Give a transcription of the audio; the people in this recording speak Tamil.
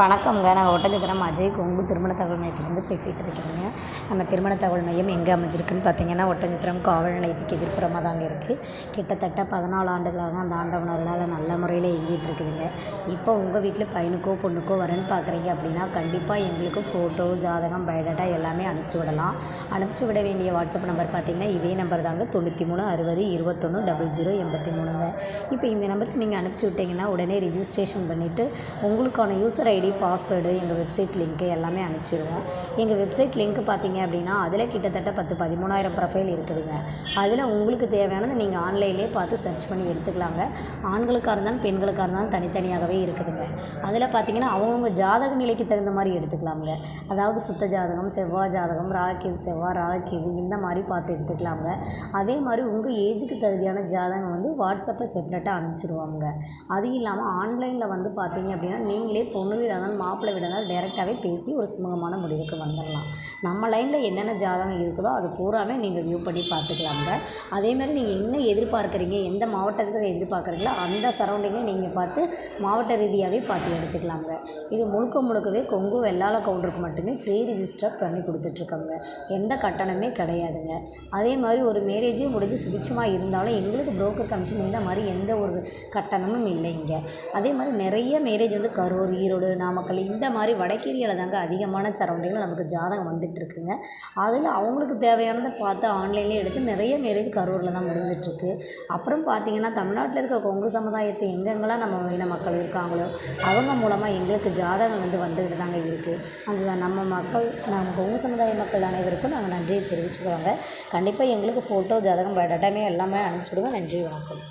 வணக்கம்ங்க. நான் ஒட்டஞ்சத்திரம் அஜய் கொங்கு திருமண தகவல் மையத்திலேருந்து பேசிகிட்டு இருக்கிறேங்க நம்ம திருமண தகவல் மையம் எங்கே அமைஞ்சிருக்குன்னு பார்த்தீங்கன்னா ஒட்டஞ்சத்திரம் காவல் நிலையத்துக்கு எதிர்ப்புறமாக தாங்க இருக்குது கிட்டத்தட்ட பதினாலு ஆண்டுகளாக அந்த ஆண்டவனர்களால் நல்ல முறையில் இயங்கிட்டு இருக்குதுங்க. இப்போ உங்கள் வீட்டில் பையனுக்கோ பொண்ணுக்கோ வரேன்னு பார்க்குறீங்க அப்படின்னா கண்டிப்பாக எங்களுக்கு ஃபோட்டோ ஜாதகம் பயோடேட்டா எல்லாமே அனுப்பிச்சி விடலாம். அனுப்பிச்சி விட வேண்டிய வாட்ஸ்அப் நம்பர் பார்த்தீங்கன்னா இதே நம்பர் தாங்க. தொண்ணூற்றி மூணு அறுபது இருபத்தொன்று டபுள் ஜீரோ எண்பத்தி மூணுங்க இப்போ இந்த நம்பருக்கு நீங்கள் அனுப்பிச்சி விட்டீங்கன்னா உடனே ரிஜிஸ்ட்ரேஷன் பண்ணிவிட்டு உங்களுக்கான யூசர் ஐடி பாஸ்வேர்டு எங்கள் வெப்சைட் லிங்க்கு எல்லாமே அனுப்பிச்சிடுவோம் எங்கள் வெப்சைட் லிங்க் பார்த்தீங்க அப்படின்னா அதில் கிட்டத்தட்ட பத்து பதிமூணாயிரம் ப்ரொஃபைல் இருக்குதுங்க. அதில் உங்களுக்கு தேவையானதை நீங்கள் ஆன்லைன்லேயே பார்த்து சர்ச் பண்ணி எடுத்துக்கலாங்க. ஆண்களுக்காக இருந்தாலும் பெண்களுக்காக இருந்தாலும் தனித்தனியாகவே இருக்குதுங்க. அதில் பார்த்தீங்கன்னா அவங்கவுங்க ஜாதக நிலைக்கு தகுந்த மாதிரி எடுத்துக்கலாமுங்க. அதாவது சுத்த ஜாதகம் செவ்வாய் ஜாதகம் ராகிது செவ்வாய் ராகிது இந்த மாதிரி பார்த்து எடுத்துக்கலாமுங்க. அதே மாதிரி உங்கள் ஏஜுக்கு தகுதியான ஜாதகம் வந்து வாட்ஸ்அப்பை செப்பரேட்டாக அனுப்பிச்சிடுவாங்க அது இல்லாமல் ஆன்லைனில் வந்து பார்த்தீங்க அப்படின்னா நீங்களே பொண்ணு இருந்தாலும் மாப்பிள்ளை வீடாக இருந்தாலும் டேரெக்டாகவே பேசி ஒரு சுமூகமான முடிவுக்கு வந்துடலாம் நம்ம லைனில் என்னென்ன ஜாதகம் இருக்குதோ அது பூராமே நீங்கள் வியூ பண்ணி பார்த்துக்கலாங்க அதே மாதிரி நீங்கள் என்ன எதிர்பார்க்குறீங்க எந்த மாவட்டத்தில் எதிர்பார்க்குறீங்களோ அந்த சரௌண்டிங்கை நீங்கள் பார்த்து மாவட்ட ரீதியாகவே பார்த்து எடுத்துக்கலாங்க இது முழுக்க முழுக்கவே கொங்கு வெள்ளாள கவுண்டருக்கு மட்டுமே ஃப்ரீ ரிஜிஸ்டர் பண்ணி கொடுத்துட்ருக்கோங்க. எந்த கட்டணமே கிடையாதுங்க. அதே மாதிரி ஒரு மேரேஜே முடிஞ்சு சுபிட்சமாக இருந்தாலும் எங்களுக்கு புரோக்கர் கமிஷன் இந்த மாதிரி எந்த ஒரு கட்டணமும் இல்லைங்க. அதே மாதிரி நிறைய மேரேஜ் வந்து கரூர் ஈரோடு நாமக்கல் இந்த மாதிரி வடக்கேரியாவில் தாங்க அதிகமான சரௌண்டிங்கில் நமக்கு ஜாதகம் வந்துட்டுருக்குங்க. அதில் அவங்களுக்கு தேவையானதை பார்த்து ஆன்லைன்லேயே எடுத்து நிறைய மேரேஜ் கரூரில் தான் முடிஞ்சிட்ருக்கு அப்புறம் பார்த்திங்கன்னா தமிழ்நாட்டில் இருக்க கொங்கு சமுதாயத்தை எங்கெங்கெல்லாம் நம்ம இன மக்கள் இருக்காங்களோ அவங்க மூலமாக எங்களுக்கு ஜாதகம் வந்து வந்துக்கிட்டு தாங்க இருக்குது அந்த நம்ம மக்கள் நம்ம கொங்கு சமுதாய மக்கள் அனைவருக்கும் நாங்கள் நன்றியை தெரிவிச்சுக்கிறோங்க. கண்டிப்பாக எங்களுக்கு ஃபோட்டோ ஜாதகம் பயோடேட்டாமே எல்லாமே அனுப்பிச்சி விடுங்க. நன்றி வணக்கம்.